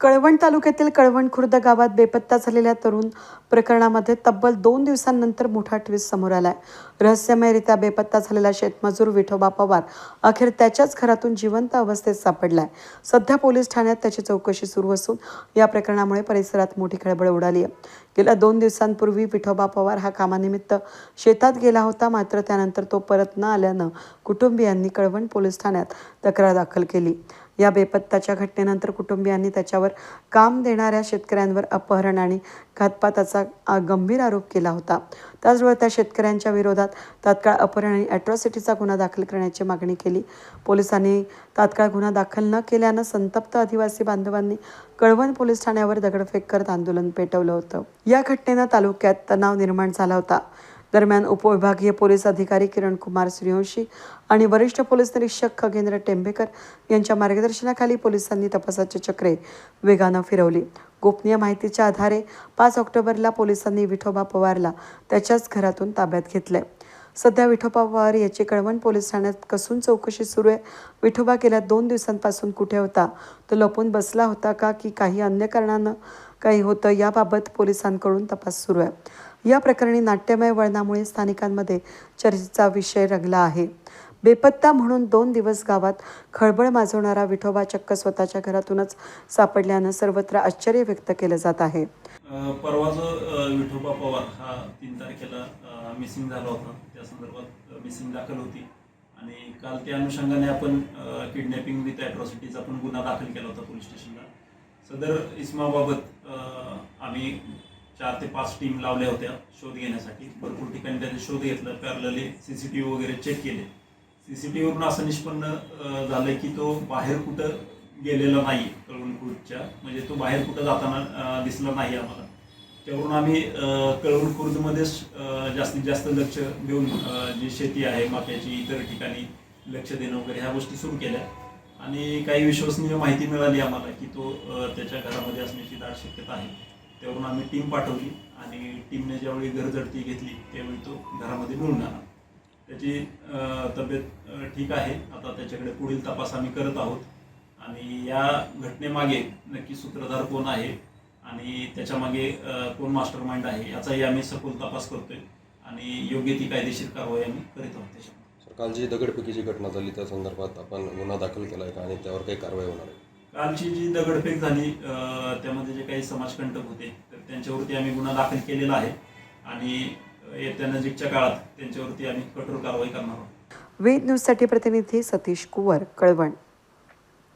कळवण तालुक्यातील कळवण खुर्द गावात बेपत्ता झालेल्या तरुण प्रकरणामध्ये तब्बल दोन दिवसांनंतर मोठा ट्विस्ट समोर आलाय. रहस्यमयरित्या बेपत्ता झालेला शेतमजूर विठोबा पवार अखेर त्याच्याच घरातून जिवंत अवस्थेत सापडलाय. सध्या पोलीस ठाण्यात त्याची चौकशी सुरू असून या प्रकरणामुळे परिसरात मोठी खळबळ उडाली आहे गेल्या दोन दिवसांपूर्वी विठोबा पवार हा कामानिमित्त शेतात गेला होता मात्र त्यानंतर तो परत न आल्यानं कुटुंबियांनी कळवण पोलीस ठाण्यात तक्रार दाखल केली. या बेपत्ताच्या घटनेनंतर कुटुंबियांनी त्याच्यावर काम देणाऱ्या शेतकऱ्यांवर अपहरण आणि घातपाताचा गंभीर आरोप केला होता. त्याचवेळी त्या शेतकऱ्यांच्या विरोधात तात्काळ अपहरण आणि अॅट्रॉसिटीचा गुन्हा दाखल करण्याची मागणी केली. पोलिसांनी तात्काळ गुन्हा दाखल न केल्यानं संतप्त आदिवासी बांधवांनी कळवण पोलीस ठाण्यावर दगडफेक करत आंदोलन पेटवलं होतं. या घटनेनं तालुक्यात तणाव निर्माण झाला होता. दरम्यान उपविभागीय पोलीस अधिकारी किरण कुमार सूर्यवंशी आणि वरिष्ठ पोलीस निरीक्षक खगेंद्र टेंबेकर यांच्या मार्गदर्शनाखाली पोलिसांनी तपासाची चक्रे वेगानं फिरवली. गोपनीय माहितीच्या आधारे पाच ऑक्टोबरला पोलिसांनी विठोबा पवारला त्याच्याच घरातून ताब्यात घेतलंय. सध्या विठोबा पवार याची कळवण पोलीस ठाण्यात कसून चौकशी सुरू आहे. विठोबा गेल्या दोन दिवसांपासून कुठे होता? तो लपून बसला होता का? की काही अन्य कारणानं काही होतं? याबाबत पोलिसांकडून तपास सुरू आहे. या प्रकरणी नाट्यमय वळणामुळे स्थानिकांमध्ये चर्चेचा विषय रंगला आहे. बेपत्ता म्हणून दोन दिवस गावात खळबळ माजवणारा विठोबा चक्क स्वतःच्या घरातूनच सापडल्यानं सर्वत्र आश्चर्य व्यक्त केलं जात आहे. अ, विठोबा पवार हा तीन तारखेला मिसिंग झाला होता. त्या संदर्भात मिसिंग दाखल होती. आणि काल त्या अनुषंगाने आपण किडनॅपिंग विथ ॲट्रॉसिटीचा पण गुन्हा दाखल केला होता पोलीस स्टेशनला. सदर इस्माबाबत आम्ही चार ते पाच टीम लावल्या होत्या शोध घेण्यासाठी. भरपूर ठिकाणी त्यांनी शोध घेतला पॅरलले सी सी टी व्ही वगैरे चेक केले. सी सी टी व्हीवरून असं निष्पन्न झालं झालंय की तो बाहेर कुठं गेलेला नाही कळवणखुर्दच्या. म्हणजे तो बाहेर कुठं जाताना दिसला नाही आम्हाला. त्यावरून आम्ही अ, कळवण खुर्दमध्येच जास्तीत जास्त लक्ष देऊन जी शेती आहे मक्याची इतर ठिकाणी लक्ष देणं वगैरे ह्या गोष्टी सुरू केल्या. आणि काही विश्वसनीय माहिती मिळाली आम्हाला की तो त्याच्या घरामध्ये असण्याची दाट शक्यता आहे. त्यावरून आम्ही टीम पाठवली आणि टीमने ज्यावेळी घरजडती घेतली त्यावेळी तो घरामध्ये मिळून आला. त्याची तब्येत ठीक आहे. आता त्याच्याकडे पुढील तपास आम्ही करत आहोत. आणि या घटनेमागे नक्की सूत्रधार कोण आहे आणि त्याच्यामागे कोण मास्टर माइंड आहे याचाही आम्ही सखोल तपास करतोय. आणि योग्य ती कायदेशीर कारवाई आम्ही करीत आहोत त्याच्यामध्ये. काल जी दगडफेकीची घटना झाली त्या संदर्भात आपण गुन्हा दाखल केला आहे का आणि त्यावर काही कारवाई होणार आहे? कालची जी दगडफेक झाली त्यामध्ये जे काही समाजकंटक होते तर त्यांच्यावरती आम्ही गुन्हा दाखल केलेला आहे. आणि येत्या नजीकच्या काळात त्यांच्यावरती आम्ही कठोर कारवाई करणार आहोत. वेद न्यूजसाठी प्रतिनिधी सतीश कुवर कळवण.